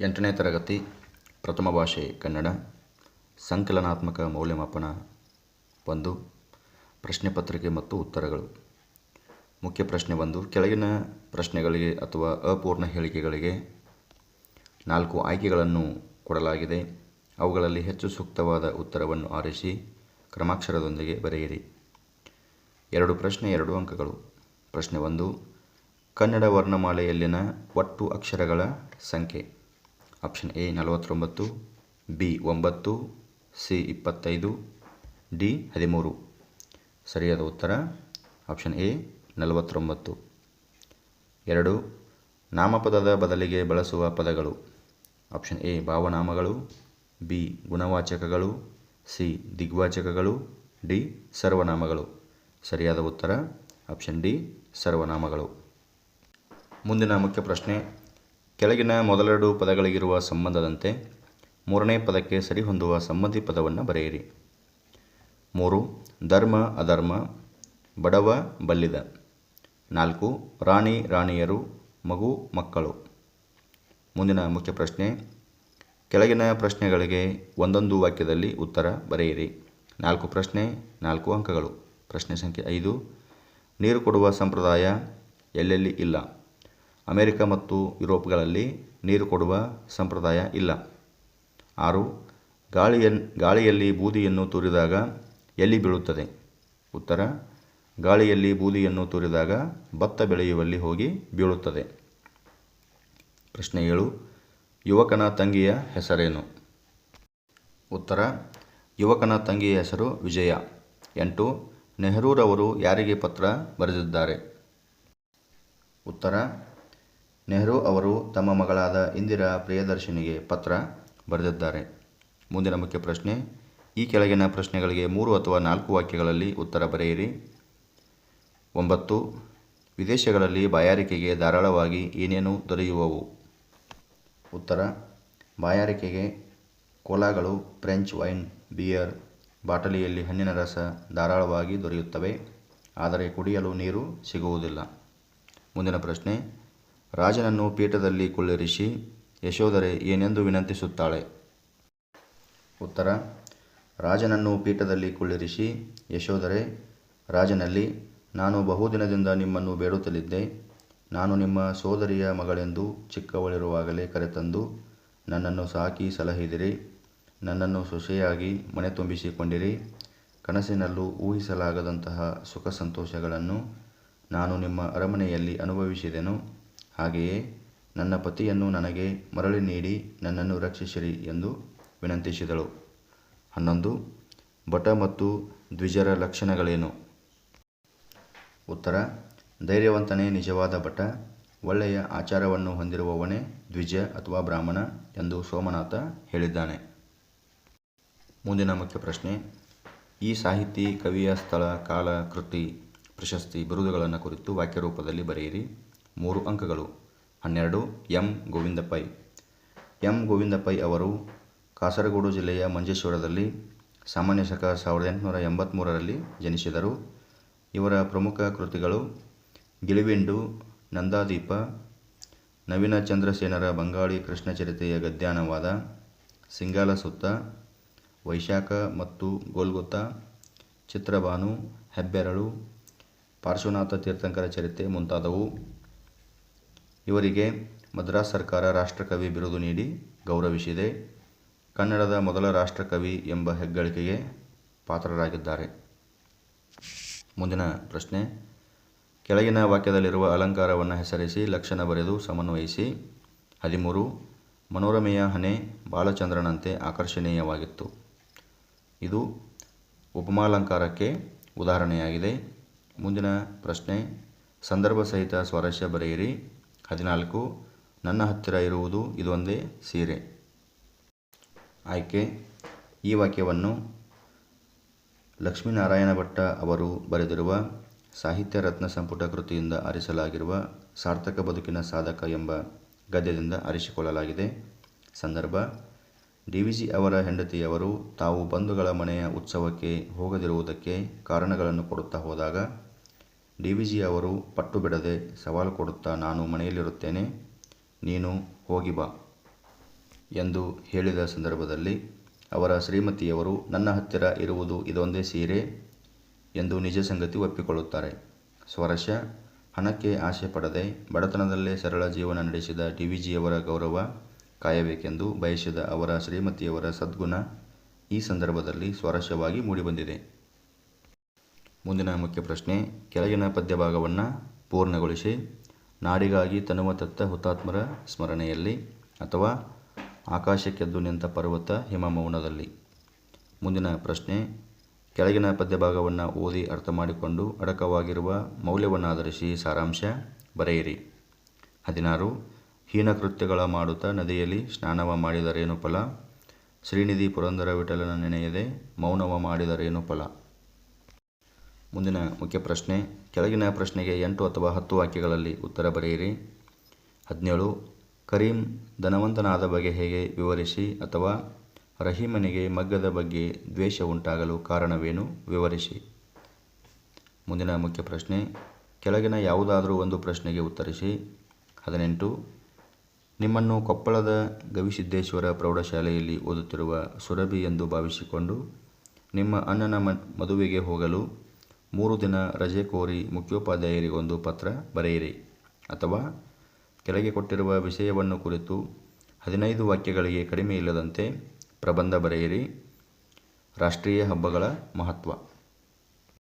ಎಂಟನೇ ತರಗತಿ, ಪ್ರಥಮ ಭಾಷೆ ಕನ್ನಡ, ಸಂಕಲನಾತ್ಮಕ ಮೌಲ್ಯಮಾಪನ ಒಂದು, ಪ್ರಶ್ನೆ ಪತ್ರಿಕೆ ಮತ್ತು ಉತ್ತರಗಳು. ಮುಖ್ಯ ಪ್ರಶ್ನೆ ಒಂದು, ಕೆಳಗಿನ ಪ್ರಶ್ನೆಗಳಿಗೆ ಅಥವಾ ಅಪೂರ್ಣ ಹೇಳಿಕೆಗಳಿಗೆ ನಾಲ್ಕು ಆಯ್ಕೆಗಳನ್ನು ಕೊಡಲಾಗಿದೆ. ಅವುಗಳಲ್ಲಿ ಹೆಚ್ಚು ಸೂಕ್ತವಾದ ಉತ್ತರವನ್ನು ಆರಿಸಿ ಕ್ರಮಾಕ್ಷರದೊಂದಿಗೆ ಬರೆಯಿರಿ. ಎರಡು ಪ್ರಶ್ನೆ, ಎರಡು ಅಂಕಗಳು. ಪ್ರಶ್ನೆ ಒಂದು, ಕನ್ನಡ ವರ್ಣಮಾಲೆಯಲ್ಲಿನ ಒಟ್ಟು ಅಕ್ಷರಗಳ ಸಂಖ್ಯೆ. ಆಪ್ಷನ್ ಎ ನಲವತ್ತೊಂಬತ್ತು, ಬಿ ಒಂಬತ್ತು, ಸಿ ಇಪ್ಪತ್ತೈದು, ಡಿ ಹದಿಮೂರು. ಸರಿಯಾದ ಉತ್ತರ, ಆಪ್ಷನ್ ಎ ನಲವತ್ತೊಂಬತ್ತು. ಎರಡು, ನಾಮಪದದ ಬದಲಿಗೆ ಬಳಸುವ ಪದಗಳು. ಆಪ್ಷನ್ ಎ ಭಾವನಾಮಗಳು, ಬಿ ಗುಣವಾಚಕಗಳು, ಸಿ ದಿಗ್ವಾಚಕಗಳು, ಡಿ ಸರ್ವನಾಮಗಳು. ಸರಿಯಾದ ಉತ್ತರ, ಆಪ್ಷನ್ ಡಿ ಸರ್ವನಾಮಗಳು. ಮುಂದಿನ ಮುಖ್ಯ ಪ್ರಶ್ನೆ ಕೆಳಗಿನ ಮೊದಲೆರಡು ಪದಗಳಿಗಿರುವ ಸಂಬಂಧದಂತೆ ಮೂರನೇ ಪದಕ್ಕೆ ಸರಿಹೊಂದುವ ಸಂಬಂಧಿ ಪದವನ್ನು ಬರೆಯಿರಿ. ಮೂರು, ಧರ್ಮ, ಅಧರ್ಮ, ಬಡವ, ಬಲ್ಲಿದ. ನಾಲ್ಕು, ರಾಣಿ, ರಾಣಿಯರು, ಮಗು, ಮಕ್ಕಳು. ಮುಂದಿನ ಮುಖ್ಯ ಪ್ರಶ್ನೆ, ಕೆಳಗಿನ ಪ್ರಶ್ನೆಗಳಿಗೆ ಒಂದೊಂದು ವಾಕ್ಯದಲ್ಲಿ ಉತ್ತರ ಬರೆಯಿರಿ. ನಾಲ್ಕು ಪ್ರಶ್ನೆ, ನಾಲ್ಕು ಅಂಕಗಳು. ಪ್ರಶ್ನೆ ಸಂಖ್ಯೆ ಐದು, ನೀರು ಕೊಡುವ ಸಂಪ್ರದಾಯ ಎಲ್ಲೆಲ್ಲಿ ಇಲ್ಲ? ಅಮೆರಿಕ ಮತ್ತು ಯುರೋಪ್ಗಳಲ್ಲಿ ನೀರು ಕೊಡುವ ಸಂಪ್ರದಾಯ ಇಲ್ಲ. ಆರು ಗಾಳಿಯ ಗಾಳಿಯಲ್ಲಿ ಬೂದಿಯನ್ನು ತೂರಿದಾಗ ಎಲ್ಲಿ ಬೀಳುತ್ತದೆ? ಉತ್ತರ, ಗಾಳಿಯಲ್ಲಿ ಬೂದಿಯನ್ನು ತೂರಿದಾಗ ಭತ್ತ ಬೆಳೆಯುವಲ್ಲಿ ಹೋಗಿ ಬೀಳುತ್ತದೆ. ಪ್ರಶ್ನೆ ಏಳು, ಯುವಕನ ತಂಗಿಯ ಹೆಸರೇನು? ಉತ್ತರ, ಯುವಕನ ತಂಗಿಯ ಹೆಸರು ವಿಜಯ. ಎಂಟು, ನೆಹರೂರವರು ಯಾರಿಗೆ ಪತ್ರ ಬರೆದಿದ್ದಾರೆ? ಉತ್ತರ ನೆಹರು ಅವರು ತಮ್ಮ ಮಗಳಾದ ಇಂದಿರಾ ಪ್ರಿಯದರ್ಶಿನಿಗೆ ಪತ್ರ ಬರೆದಿದ್ದಾರೆ. ಮುಂದಿನ ಮುಖ್ಯ ಪ್ರಶ್ನೆ, ಈ ಕೆಳಗಿನ ಪ್ರಶ್ನೆಗಳಿಗೆ ಮೂರು ಅಥವಾ ನಾಲ್ಕು ವಾಕ್ಯಗಳಲ್ಲಿ ಉತ್ತರ ಬರೆಯಿರಿ. ಒಂಬತ್ತು, ವಿದೇಶಗಳಲ್ಲಿ ಬಾಯಾರಿಕೆಗೆ ಧಾರಾಳವಾಗಿ ಏನೇನು ದೊರೆಯುವವು? ಉತ್ತರ, ಬಾಯಾರಿಕೆಗೆ ಕೋಲಾಗಳು, ಫ್ರೆಂಚ್ ವೈನ್, ಬಿಯರ್, ಬಾಟಲಿಯಲ್ಲಿ ಹಣ್ಣಿನ ರಸ ಧಾರಾಳವಾಗಿ ದೊರೆಯುತ್ತವೆ, ಆದರೆ ಕುಡಿಯಲು ನೀರು ಸಿಗುವುದಿಲ್ಲ. ಮುಂದಿನ ಪ್ರಶ್ನೆ ರಾಜನನ್ನು ಪೀಠದಲ್ಲಿ ಕುಳ್ಳಿರಿಸಿ, ಯಶೋಧರೆ ಏನೆಂದು ವಿನಂತಿಸುತ್ತಾಳೆ? ಉತ್ತರ, ರಾಜನನ್ನು ಪೀಠದಲ್ಲಿ ಕುಳ್ಳಿರಿಸಿ, ಯಶೋಧರೆ, ರಾಜನಲ್ಲಿ, ನಾನು ಬಹುದಿನದಿಂದ ನಿಮ್ಮನ್ನು ಬೇಡುತ್ತಲಿದ್ದೆ. ನಾನು ನಿಮ್ಮ ಸೋದರಿಯ ಮಗಳೆಂದು ಚಿಕ್ಕವಳಿರುವಾಗಲೇ ಕರೆತಂದು, ನನ್ನನ್ನು ಸಾಕಿ ಸಲಹಿದಿರಿ. ನನ್ನನ್ನು ಸೊಸೆಯಾಗಿ ಮನೆ ತುಂಬಿಸಿಕೊಂಡಿರಿ. ಕನಸಿನಲ್ಲೂ ಊಹಿಸಲಾಗದಂತಹ ಸುಖ ಸಂತೋಷಗಳನ್ನು ನಾನು ನಿಮ್ಮ ಅರಮನೆಯಲ್ಲಿ ಅನುಭವಿಸಿದೆನು. ಹಾಗೆಯೇ ನನ್ನ ಪತಿಯನ್ನು ನನಗೆ ಮರಳಿ ನೀಡಿ ನನ್ನನ್ನು ರಕ್ಷಿಸಿರಿ ಎಂದು ವಿನಂತಿಸಿದಳು. ಹನ್ನೊಂದು, ಭಟ ಮತ್ತು ದ್ವಿಜರ ಲಕ್ಷಣಗಳೇನು? ಉತ್ತರ, ಧೈರ್ಯವಂತನೇ ನಿಜವಾದ ಭಟ, ಒಳ್ಳೆಯ ಆಚಾರವನ್ನು ಹೊಂದಿರುವವನೇ ದ್ವಿಜ ಅಥವಾ ಬ್ರಾಹ್ಮಣ ಎಂದು ಸೋಮನಾಥ ಹೇಳಿದ್ದಾನೆ. ಮುಂದಿನ ಮುಖ್ಯ ಪ್ರಶ್ನೆ, ಈ ಸಾಹಿತಿ, ಕವಿಯ ಸ್ಥಳ, ಕಾಲ, ಕೃತಿ, ಪ್ರಶಸ್ತಿ, ಬಿರುದುಗಳನ್ನು ಕುರಿತು ವಾಕ್ಯ ರೂಪದಲ್ಲಿ ಬರೆಯಿರಿ. ಮೂರು ಅಂಕಗಳು. ಹನ್ನೆರಡು ಎಂ. ಗೋವಿಂದ ಪೈ ಎಂ. ಗೋವಿಂದ ಪೈ ಅವರು ಕಾಸರಗೋಡು ಜಿಲ್ಲೆಯ ಮಂಜೇಶ್ವರದಲ್ಲಿ ಸಾಮಾನ್ಯ ಶಕ ಸಾವಿರದ ಎಂಟುನೂರ ಎಂಬತ್ತ್ಮೂರರಲ್ಲಿ ಜನಿಸಿದರು. ಇವರ ಪ್ರಮುಖ ಕೃತಿಗಳು ಗಿಳಿವೆಂಡು, ನಂದಾದೀಪ, ನವೀನ ಚಂದ್ರಸೇನರ ಬಂಗಾಳಿ ಕೃಷ್ಣಚರಿತೆಯ ಗದ್ಯಾನವಾದ ಸಿಂಗಾಲ ಸುತ್ತ, ವೈಶಾಖ ಮತ್ತು ಗೋಲ್ಗೊತ್ತ, ಚಿತ್ರಭಾನು, ಹೆಬ್ಬೆರಳು, ಪಾರ್ಶ್ವನಾಥ ತೀರ್ಥಂಕರ ಚರಿತೆ ಮುಂತಾದವು. ಇವರಿಗೆ ಮದ್ರಾಸ್ ಸರ್ಕಾರ ರಾಷ್ಟ್ರಕವಿ ಬಿರುದು ನೀಡಿ ಗೌರವಿಸಿದೆ. ಕನ್ನಡದ ಮೊದಲ ರಾಷ್ಟ್ರಕವಿ ಎಂಬ ಹೆಗ್ಗಳಿಕೆಗೆ ಪಾತ್ರರಾಗಿದ್ದಾರೆ. ಮುಂದಿನ ಪ್ರಶ್ನೆ. ಕೆಳಗಿನ ವಾಕ್ಯದಲ್ಲಿರುವ ಅಲಂಕಾರವನ್ನು ಹೆಸರಿಸಿ ಲಕ್ಷಣ ಬರೆದು ಸಮನ್ವಯಿಸಿ. ಹದಿಮೂರು. ಮನೋರಮೆಯ ಹಣೆ ಬಾಲಚಂದ್ರನಂತೆ ಆಕರ್ಷಣೀಯವಾಗಿತ್ತು. ಇದು ಉಪಮಾಲಂಕಾರಕ್ಕೆ ಉದಾಹರಣೆಯಾಗಿದೆ. ಮುಂದಿನ ಪ್ರಶ್ನೆ. ಸಂದರ್ಭ ಸಹಿತ ಸ್ವಾರಸ್ಯ ಬರೆಯಿರಿ. ಹದಿನಾಲ್ಕು. ನನ್ನ ಹತ್ತಿರ ಇರುವುದು ಇದೊಂದೇ ಸೀರೆ. ಆಯ್ಕೆ. ಈ ವಾಕ್ಯವನ್ನು ಲಕ್ಷ್ಮೀನಾರಾಯಣ ಭಟ್ಟ ಅವರು ಬರೆದಿರುವ ಸಾಹಿತ್ಯ ರತ್ನ ಸಂಪುಟ ಕೃತಿಯಿಂದ ಆರಿಸಲಾಗಿರುವ ಸಾರ್ಥಕ ಬದುಕಿನ ಸಾಧಕ ಎಂಬ ಗದ್ಯದಿಂದ ಆರಿಸಿಕೊಳ್ಳಲಾಗಿದೆ. ಸಂದರ್ಭ. ಡಿ ವಿ ಜಿ ಅವರ ಹೆಂಡತಿಯವರು ತಾವು ಬಂಧುಗಳ ಮನೆಯ ಉತ್ಸವಕ್ಕೆ ಹೋಗದಿರುವುದಕ್ಕೆ ಕಾರಣಗಳನ್ನು ಕೊಡುತ್ತಾ ಹೋದಾಗ ಡಿ ವಿ ಜಿ ಅವರು ಪಟ್ಟು ಬಿಡದೆ ಸವಾಲು ಕೊಡುತ್ತಾ ನಾನು ಮನೆಯಲ್ಲಿರುತ್ತೇನೆ, ನೀನು ಹೋಗಿ ಬಾ ಎಂದು ಹೇಳಿದ ಸಂದರ್ಭದಲ್ಲಿ ಅವರ ಶ್ರೀಮತಿಯವರು, ನನ್ನ ಹತ್ತಿರ ಇರುವುದು ಇದೊಂದೇ ಸೀರೆ ಎಂದು ನಿಜ ಸಂಗತಿ ಒಪ್ಪಿಕೊಳ್ಳುತ್ತಾರೆ. ಸ್ವರಶ ಹಣಕ್ಕೆ ಆಸೆ ಪಡದೆ ಬಡತನದಲ್ಲೇ ಸರಳ ಜೀವನ ನಡೆಸಿದ ಡಿವಿಜಿಯವರ ಗೌರವ ಕಾಯಬೇಕೆಂದು ಬಯಸಿದ ಅವರ ಶ್ರೀಮತಿಯವರ ಸದ್ಗುಣ ಈ ಸಂದರ್ಭದಲ್ಲಿ ಸ್ವರಶವಾಗಿ ಮೂಡಿಬಂದಿದೆ. ಮುಂದಿನ ಮುಖ್ಯ ಪ್ರಶ್ನೆ, ಕೆಳಗಿನ ಪದ್ಯಭಾಗವನ್ನು ಪೂರ್ಣಗೊಳಿಸಿ, ನಾಡಿಗಾಗಿ ತನುವ ತತ್ತ ಹುತಾತ್ಮರ ಸ್ಮರಣೆಯಲ್ಲಿ ಅಥವಾ ಆಕಾಶಕ್ಕೆದ್ದು ನಿಂತ ಪರ್ವತ ಹಿಮಮೌನದಲ್ಲಿ. ಮುಂದಿನ ಪ್ರಶ್ನೆ, ಕೆಳಗಿನ ಪದ್ಯಭಾಗವನ್ನು ಓದಿ ಅರ್ಥ ಮಾಡಿಕೊಂಡು ಅಡಕವಾಗಿರುವ ಮೌಲ್ಯವನ್ನಾಧರಿಸಿ ಸಾರಾಂಶ ಬರೆಯಿರಿ. ಹದಿನಾರು ಹೀನಕೃತ್ಯಗಳ ಮಾಡುತ್ತಾ ನದಿಯಲ್ಲಿ ಸ್ನಾನವ ಮಾಡಿದರೇನು ಫಲ? ಶ್ರೀನಿಧಿ ಪುರಂದರ ವಿಠಲನ ನೆನೆಯದೆ ಮೌನವ ಮಾಡಿದರೇನು ಫಲ? ಮುಂದಿನ ಮುಖ್ಯ ಪ್ರಶ್ನೆ, ಕೆಳಗಿನ ಪ್ರಶ್ನೆಗೆ ಎಂಟು ಅಥವಾ ಹತ್ತು ವಾಕ್ಯಗಳಲ್ಲಿ ಉತ್ತರ ಬರೆಯಿರಿ. ಹದಿನೇಳು, ಕರೀಂ ಧನವಂತನಾದ ಬಗ್ಗೆ ಹೇಗೆ ವಿವರಿಸಿ ಅಥವಾ ರಹೀಮನಿಗೆ ಮಗ್ಗದ ಬಗ್ಗೆ ದ್ವೇಷ ಉಂಟಾಗಲು ಕಾರಣವೇನು ವಿವರಿಸಿ. ಮುಂದಿನ ಮುಖ್ಯ ಪ್ರಶ್ನೆ, ಕೆಳಗಿನ ಯಾವುದಾದರೂ ಒಂದು ಪ್ರಶ್ನೆಗೆ ಉತ್ತರಿಸಿ. ಹದಿನೆಂಟು, ನಿಮ್ಮನ್ನು ಕೊಪ್ಪಳದ ಗವಿಸಿದ್ದೇಶ್ವರ ಪ್ರೌಢಶಾಲೆಯಲ್ಲಿ ಓದುತ್ತಿರುವ ಸುರಭಿ ಎಂದು ಭಾವಿಸಿಕೊಂಡು ನಿಮ್ಮ ಅಣ್ಣನ ಮದುವೆಗೆ ಹೋಗಲು ಮೂರು ದಿನ ರಜೆ ಕೋರಿ ಮುಖ್ಯೋಪಾಧ್ಯಾಯರಿಗೊಂದು ಪತ್ರ ಬರೆಯಿರಿ ಅಥವಾ ಕೆಳಗೆ ಕೊಟ್ಟಿರುವ ವಿಷಯವನ್ನು ಕುರಿತು ಹದಿನೈದು ವಾಕ್ಯಗಳಿಗೆ ಕಡಿಮೆ ಇಲ್ಲದಂತೆ ಪ್ರಬಂಧ ಬರೆಯಿರಿ. ರಾಷ್ಟ್ರೀಯ ಹಬ್ಬಗಳ ಮಹತ್ವ.